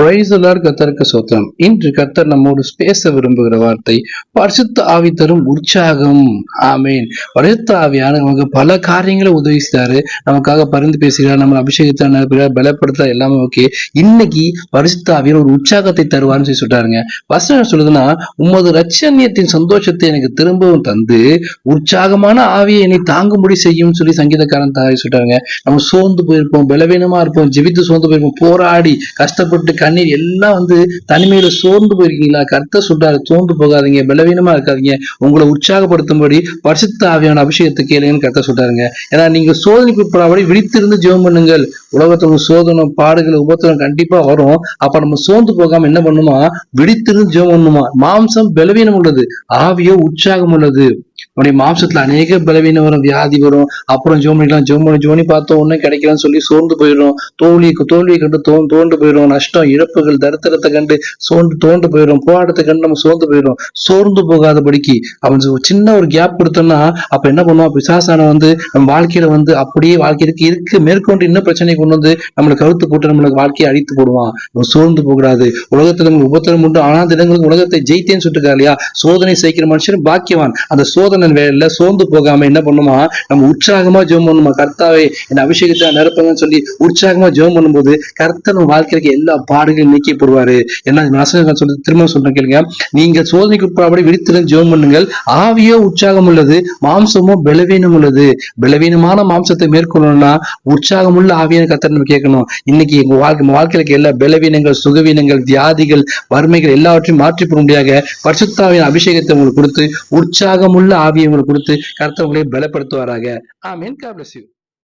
Praise the Lord கத்தருக்கு சோத்திரம். இன்று கத்தர் நம்மோடு பேச விரும்புகிற வார்த்தை பரிசுத்த ஆவி தரும் உற்சாகம். ஆமீன். பரிசுத்த ஆவியான நமக்கு பல காரியங்களை உதவி செய்தாரு நமக்காக பரிந்து பேசுகிறார் நம்ம அபிஷேகத்தை நடப்புகிறார் பலப்படுத்த எல்லாமே ஓகே. இன்னைக்கு பரிசுத்த ஆவியர் ஒரு உற்சாகத்தை தருவார்னு சொல்லி சொல்றாருங்க. வசனம் சொல்லுதுன்னா உமது ரட்சணியத்தின் சந்தோஷத்தை எனக்கு திரும்பவும் தந்து உற்சாகமான ஆவியை என்னை தாங்கும்படி செய்யும் சொல்லி சங்கீதக்காரன் தாய் சொல்றாங்க. நம்ம சோர்ந்து போயிருப்போம் பலவீனமா இருப்போம் ஜெபித்து சோர்ந்து போயிருப்போம் போராடி கஷ்டப்பட்டு கண்ணீர் எல்லாம் வந்து தனிமையில சோர்ந்து போயிருக்கீங்களா? கர்த்த சொல்றாரு சோர்ந்து போகாதீங்க பலவீனமா இருக்காதீங்க. உங்களை உற்சாகப்படுத்தும்படி பரிசுத்த ஆவியான அபிஷேகத்தை கேளுங்கன்னு கர்த்த சொல்றாருங்க. ஏன்னா நீங்க சோதனைக்கு உட்படாபடி விழித்திருந்து ஜெபம் பண்ணுங்கள். உலகத்துல சோதனை பாடுகள் உபத்திரம் கண்டிப்பா வரும். அப்ப நம்ம சோர்ந்து போகாம என்ன பண்ணுமா? விழித்திருந்து ஜெபம் பண்ணுமா? மாம்சம் பலவீனம் உள்ளது ஆவியோ உற்சாகம் உள்ளது. நம்முடைய மாம்சத்துல அநேக பலவீனம் வரும் வியாதி வரும். அப்புறம் ஜோம் பண்ணிக்கலாம் ஜோம் பண்ணி ஜோனி பார்த்தோம் ஒன்னும் கிடைக்கலன்னு சொல்லி சோர்ந்து போயிடும். தோல்வி தோல்வியை கண்டு தோ தோண்டு போயிடும். நஷ்டம் இழப்புகள் தரித்திரத்தை கண்டு சோர்ந்து தோண்டு போயிடும். போராட்டத்தை கண்டு நம்ம சோர்ந்து போயிடும். சோர்ந்து போகாதபடிக்கு அவன் சின்ன ஒரு கேப் கொடுத்தோம்னா அப்ப என்ன பண்ணுவான்? பிசாசான வந்து நம்ம வாழ்க்கையில வந்து அப்படியே வாழ்க்கைக்கு இருக்கு மேற்கொண்டு இன்னும் பிரச்சனை கொண்டு வந்து நம்மளை கருத்து போட்டு நம்மளுக்கு வாழ்க்கையை அழித்து போடுவான். நம்ம சோர்ந்து போகக்கூடாது. உலகத்துல நம்ம உபத்திரம் உண்டு. ஆனா தினங்களுக்கு உலகத்தை ஜெயித்தேன்னு சொல்லிட்டு இல்லையா? சோதனை செய்கிற மனுஷன் பாக்கியவான். அந்த சோதனை சோதனை வேலையில சோர்ந்து போகாம என்ன பண்ணுமா? நம்ம உற்சாகமா ஜெபம் பண்ணுமா? கர்த்தாவை என் அபிஷேகத்தை நிரப்புங்கன்னு சொல்லி உற்சாகமா ஜெபம் பண்ணும்போது கர்த்தர் நம்ம வாழ்க்கைக்கு எல்லா பாடுகளையும் நீக்கி போடுவாரு. என்ன வசனங்கள் சொல்லி திரும்ப சொல்றேன் கேளுங்க. நீங்க சோதனைக்கு உட்படாபடி விழித்திருந்து ஜெபம் பண்ணுங்கள். ஆவியோ உற்சாகம் உள்ளது மாம்சமோ பலவீனம் உள்ளது. பலவீனமான மாம்சத்தை மேற்கொள்ளணும்னா உற்சாகம் உள்ள ஆவியான கர்த்தர் நம்ம கேட்கணும். இன்னைக்கு எங்க வாழ்க்கை நம்ம வாழ்க்கையில எல்லா பலவீனங்கள் சுகவீனங்கள் வியாதிகள் வறுமைகள் எல்லாவற்றையும் மாற்றி போடும்படியாக பரிசுத்தாவின் அபிஷேகத்தை உங்களுக்கு கொடுத்து உற்சாகமுள்ள ஆவியை உங்களுக்கு கொடுத்து கர்த்தர் பலப்படுத்துவாராக. ஆமீன். காப்ளஸ் யூ